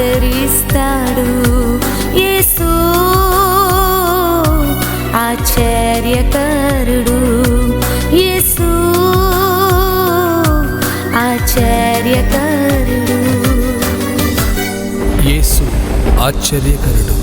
ఆదరిస్తాడు యేసు. ఆశ్చర్యకరుడు యేసు. ఆశ్చర్యకరుడు. యేసు ఆశ్చర్యకరుడు.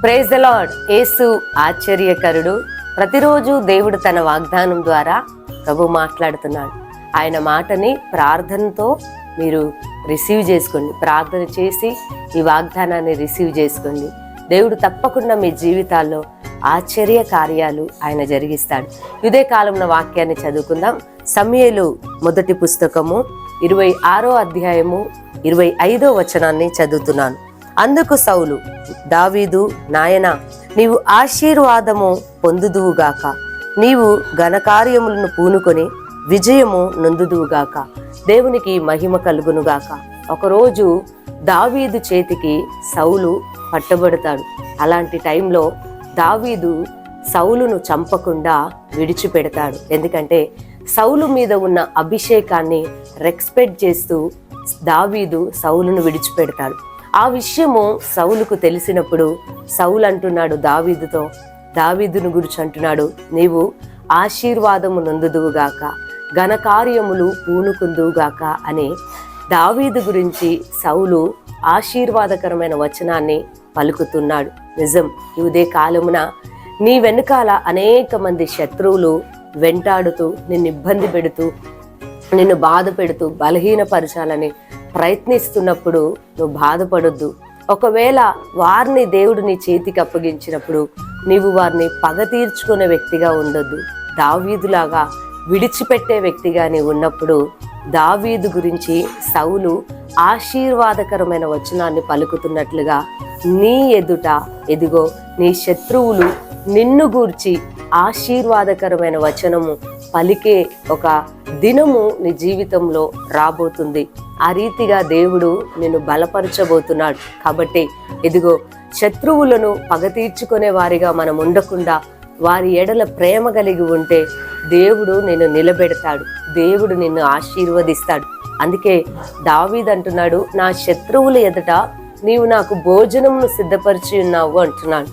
Praise the lord. యేసు ఆశ్చర్యకరుడు. ప్రతిరోజు దేవుడు తన వాగ్దానం ద్వారా ప్రభు మాట్లాడుతున్నాడు. ఆయన మాటని ప్రార్థనతో మీరు రిసీవ్ చేసుకోండి. ప్రార్థన చేసి ఈ వాగ్దానాన్ని రిసీవ్ చేసుకోండి. దేవుడు తప్పకుండా మీ జీవితాల్లో ఆశ్చర్య కార్యాలు ఆయన జరిగిస్తాడు. ఇదే కాలంలో వాక్యాన్ని చదువుకుందాం. సమయలు మొదటి పుస్తకము ఇరవై ఆరో అధ్యాయము ఇరవై ఐదో వచనాన్ని చదువుతున్నాను. అందుకు సౌలు దావీదు నాయన నీవు ఆశీర్వాదము పొందుదువుగాక నీవు ఘనకార్యములను పూనుకొని విజయము నొందుదువుగాక దేవునికి మహిమ కలుగునుగాక. ఒకరోజు దావీదు చేతికి సౌలు పట్టబడతాడు. అలాంటి టైంలో దావీదు సౌలును చంపకుండా విడిచిపెడతాడు. ఎందుకంటే సౌలు మీద ఉన్న అభిషేకాన్ని రెస్పెక్ట్ చేస్తూ దావీదు సౌలును విడిచిపెడతాడు. ఆ విషయము సౌలుకు తెలిసినప్పుడు సౌలు అంటున్నాడు దావీదుతో దావీదును గురించి అంటున్నాడు నీవు ఆశీర్వాదము నొందుదువుగాక. ఘనకార్యములు పూనుకుందువుగాక అనే దావీదు గురించి సౌలు ఆశీర్వాదకరమైన వచనాన్ని పలుకుతున్నాడు. నిజం ఈ ఉదయ కాలమున నీ వెనుకాల అనేక మంది శత్రువులు వెంటాడుతూ నిన్ను ఇబ్బంది పెడుతూ నిన్ను బాధ పెడుతూ బలహీనపరచాలని ప్రయత్నిస్తున్నప్పుడు నువ్వు బాధపడొద్దు. ఒకవేళ వారిని దేవుడు నీ చేతికి అప్పగించినప్పుడు నీవు వారిని పగ తీర్చుకునే వ్యక్తిగా ఉండొద్దు. దావీదులాగా విడిచిపెట్టే వ్యక్తిగానే ఉన్నప్పుడు దావీదు గురించి సౌలు ఆశీర్వాదకరమైన వచనాన్ని పలుకుతున్నట్లుగా నీ ఎదుట ఎదిగో నీ శత్రువులు నిన్ను గూర్చి ఆశీర్వాదకరమైన వచనము పలికే ఒక దినము నీ జీవితంలో రాబోతుంది. ఆ రీతిగా దేవుడు నిన్ను బలపరచబోతున్నాడు. కాబట్టి ఇదిగో శత్రువులను పగ తీర్చుకునే వారిగా మనం ఉండకుండా వారి ఎడల ప్రేమ కలిగి ఉంటే దేవుడు నిన్ను నిలబెడతాడు. దేవుడు నిన్ను ఆశీర్వదిస్తాడు. అందుకే దావీద్ అంటున్నాడు నా శత్రువుల ఎదుట నీవు నాకు భోజనమును సిద్ధపరిచి ఉన్నావు అంటున్నాడు.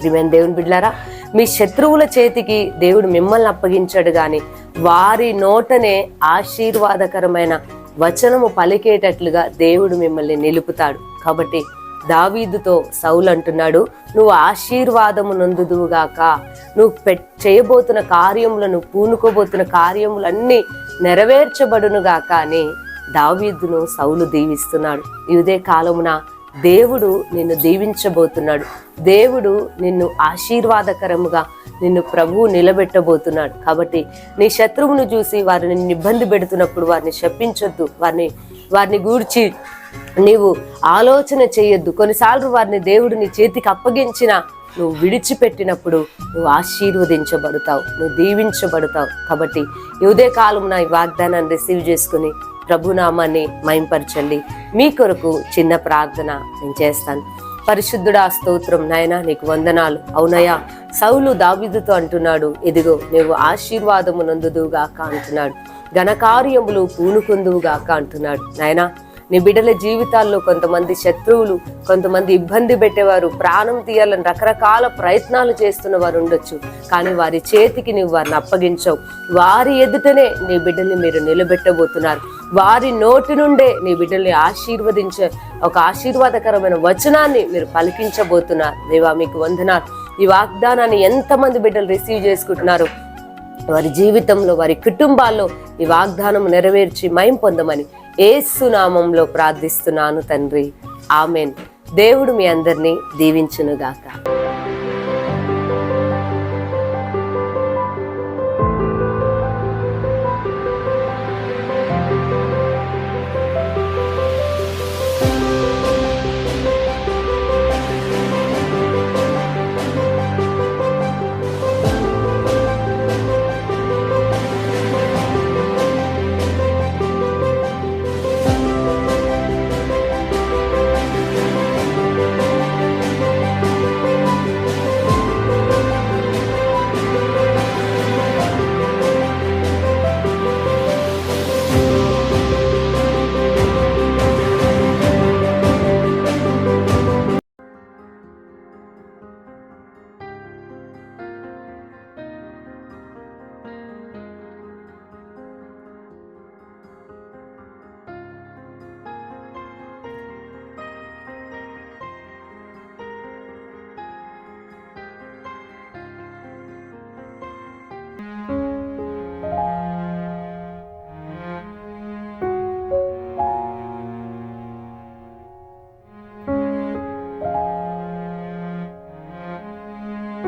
ప్రిమేన్ దేవుని బిడ్డారా మీ శత్రువుల చేతికి దేవుడు మిమ్మల్ని అప్పగించాడు గాని వారి నోటనే ఆశీర్వాదకరమైన వచనము పలికేటట్లుగా దేవుడు మిమ్మల్ని నిలుపుతాడు. కాబట్టి దావీదుతో సౌలు అంటున్నాడు నువ్వు ఆశీర్వాదము నొందుదువుగాక. నువ్వు పె చేయబోతున్న కార్యములను పూనుకోబోతున్న కార్యములన్నీ నెరవేర్చబడునుగాక అని దావీదును సౌలు దీవిస్తున్నాడు. ఇదే కాలమున దేవుడు నిన్ను దీవించబోతున్నాడు. దేవుడు నిన్ను ఆశీర్వాదకరముగా నిన్ను ప్రభువు నిలబెట్టబోతున్నాడు. కాబట్టి నీ శత్రువును చూసి వారిని ఇబ్బంది పెడుతున్నప్పుడు వారిని శపించొద్దు. వారిని వారిని గూర్చి నీవు ఆలోచన చేయొద్దు. కొన్నిసార్లు వారిని దేవుడు నీ చేతికి అప్పగించిన నువ్వు విడిచిపెట్టినప్పుడు నువ్వు ఆశీర్వదించబడతావు నువ్వు దీవించబడతావు. కాబట్టి ఇదే కాలం ఈ వాగ్దానాన్ని రిసీవ్ చేసుకుని ప్రభునామాన్ని మైంపరచండి మీ కొరకు చిన్న ప్రార్థన నేను చేస్తాను. పరిశుద్ధుడా స్తోత్రం నాయన నీకు వందనాలు. అవునయ్యా సౌలు దావిదుతో అంటున్నాడు ఇదిగో నువ్వు ఆశీర్వాదము నందుదువుగాక అంటున్నాడు. ఘనకార్యములు పూనుకుందువుగాక అంటున్నాడు. నాయనా నీ బిడ్డల జీవితాల్లో కొంతమంది శత్రువులు కొంతమంది ఇబ్బంది పెట్టేవారు ప్రాణం తీయాలని రకరకాల ప్రయత్నాలు చేస్తున్న వారు ఉండొచ్చు. కానీ వారి చేతికి నువ్వు వారిని అప్పగించవు. వారి ఎదుటనే నీ బిడ్డల్ని మీరు నిలబెట్టబోతున్నారు. వారి నోటి నుండే నీ బిడ్డల్ని ఆశీర్వదించే ఒక ఆశీర్వాదకరమైన వచనాన్ని మీరు పలికించబోతున్నారు. దేవా మీకు వందనాలు. ఈ వాగ్దానాన్ని ఎంతమంది బిడ్డలు రిసీవ్ చేసుకుంటున్నారు? వారి జీవితంలో వారి కుటుంబాల్లో ఈ వాగ్దానం నెరవేర్చి మయం పొందమని ఏసునామంలో ప్రార్థిస్తున్నాను తండ్రి. ఆమెన్. దేవుడు మీ అందరినీ దీవించునుగాక.